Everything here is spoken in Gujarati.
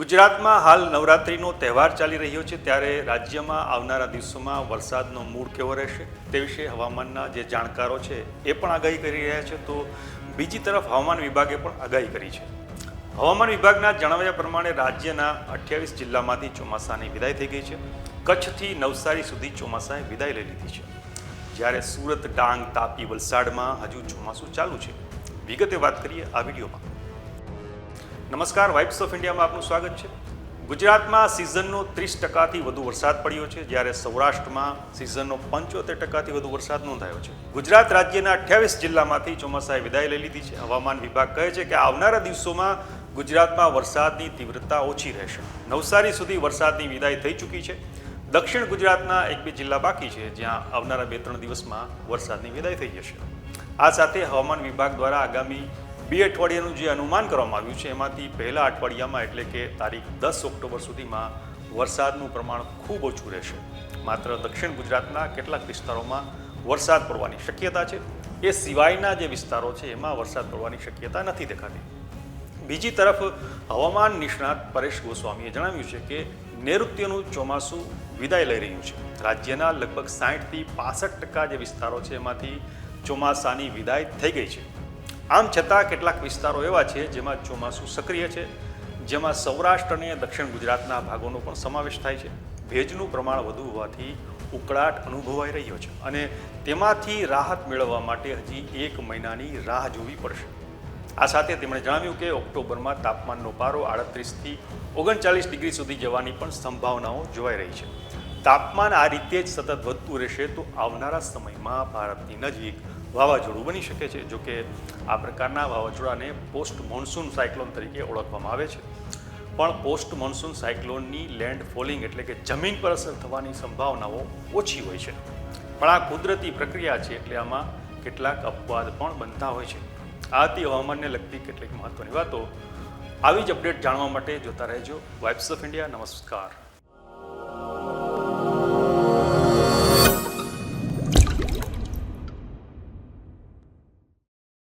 ગુજરાતમાં હાલ નવરાત્રિનો તહેવાર ચાલી રહ્યો છે ત્યારે રાજ્યમાં આવનારા દિવસોમાં વરસાદનો મૂળ કેવો રહેશે તે વિશે હવામાનના જે જાણકારો છે એ પણ આગાહી કરી રહ્યા છે. તો બીજી તરફ હવામાન વિભાગે પણ આગાહી કરી છે. હવામાન વિભાગના જણાવ્યા પ્રમાણે રાજ્યના અઠ્યાવીસ જિલ્લામાંથી ચોમાસાની વિદાય થઈ ગઈ છે. કચ્છથી નવસારી સુધી ચોમાસાએ વિદાય લઈ લીધી છે. જ્યારે સુરત, ડાંગ, તાપી, વલસાડમાં હજુ ચોમાસું ચાલુ છે. વિગતે વાત કરીએ આ વિડીયોમાં. નમસ્કાર વાઇબ્સ ઓફ ઇન્ડિયામાં આપનું સ્વાગત છે. ગુજરાતમાં સિઝનનો ત્રીસ ટકાથી વધુ વરસાદ પડ્યો છે, જ્યારે સૌરાષ્ટ્રમાં સિઝનનો પંચોતેર ટકાથી વધુ વરસાદ નોંધાયો છે. ગુજરાત રાજ્યના અઠ્યાવીસ જિલ્લામાંથી ચોમાસાએ વિદાય લઈ લીધી છે. હવામાન વિભાગ કહે છે કે આવનારા દિવસોમાં ગુજરાતમાં વરસાદની તીવ્રતા ઓછી રહેશે. નવસારી સુધી વરસાદની વિદાય થઈ ચૂકી છે. દક્ષિણ ગુજરાતના એક બે જિલ્લા બાકી છે, જ્યાં આવનારા બે ત્રણ દિવસમાં વરસાદની વિદાય થઈ જશે. આ સાથે હવામાન વિભાગ દ્વારા આગામી બે અઠવાડિયાનું જે અનુમાન કરવામાં આવ્યું છે, એમાંથી પહેલા અઠવાડિયામાં એટલે કે તારીખ દસ ઓક્ટોબર સુધીમાં વરસાદનું પ્રમાણ ખૂબ ઓછું રહેશે. માત્ર દક્ષિણ ગુજરાતના કેટલાક વિસ્તારોમાં વરસાદ પડવાની શક્યતા છે. એ સિવાયના જે વિસ્તારો છે, એમાં વરસાદ પડવાની શક્યતા નથી દેખાતી. બીજી તરફ, હવામાન નિષ્ણાત પરેશ ગોસ્વામીએ જણાવ્યું છે કે નૈઋત્યનું ચોમાસું વિદાય લઈ રહ્યું છે. રાજ્યના લગભગ સાહીઠથી પાસઠ ટકા જે વિસ્તારો છે, એમાંથી ચોમાસાની વિદાય થઈ ગઈ છે. આમ છતાં કેટલાક વિસ્તારો એવા છે જેમાં ચોમાસું સક્રિય છે, જેમાં સૌરાષ્ટ્ર અને દક્ષિણ ગુજરાતના ભાગોનો પણ સમાવેશ થાય છે. ભેજનું પ્રમાણ વધુ હોવાથી ઉકળાટ અનુભવાઈ રહ્યો છે અને તેમાંથી રાહત મેળવવા માટે હજી એક મહિનાની રાહ જોવી પડશે. આ સાથે તેમણે જણાવ્યું કે ઓક્ટોબરમાં તાપમાનનો પારો આડત્રીસથી ઓગણચાલીસ ડિગ્રી સુધી જવાની પણ સંભાવનાઓ જોવાઈ રહી છે. તાપમાન આ રીતે જ સતત વધતું રહેશે તો આવનારા સમયમાં ભારતની નજીક વાવાઝોડું બની શકે છે, જો કે આ પ્રકારના વાવાઝોડાને પોસ્ટ મોન્સૂન સાયક્લોન તરીકે ઓળખવામાં આવે છે. પણ પોસ્ટ મોન્સૂન સાયક્લોનની લેન્ડ ફોલિંગ એટલે કે જમીન પર અસર થવાની સંભાવનાઓ ઓછી હોય છે. પણ આ કુદરતી પ્રક્રિયા છે, એટલે આમાં કેટલાક અપવાદ પણ બનતા હોય છે. આ હતી હવામાનને લગતી કેટલીક મહત્ત્વની વાતો. આવી જ અપડેટ જાણવા માટે જોતા રહેજો. વાઇબ્સ ઓફ ઇન્ડિયા નમસ્કાર.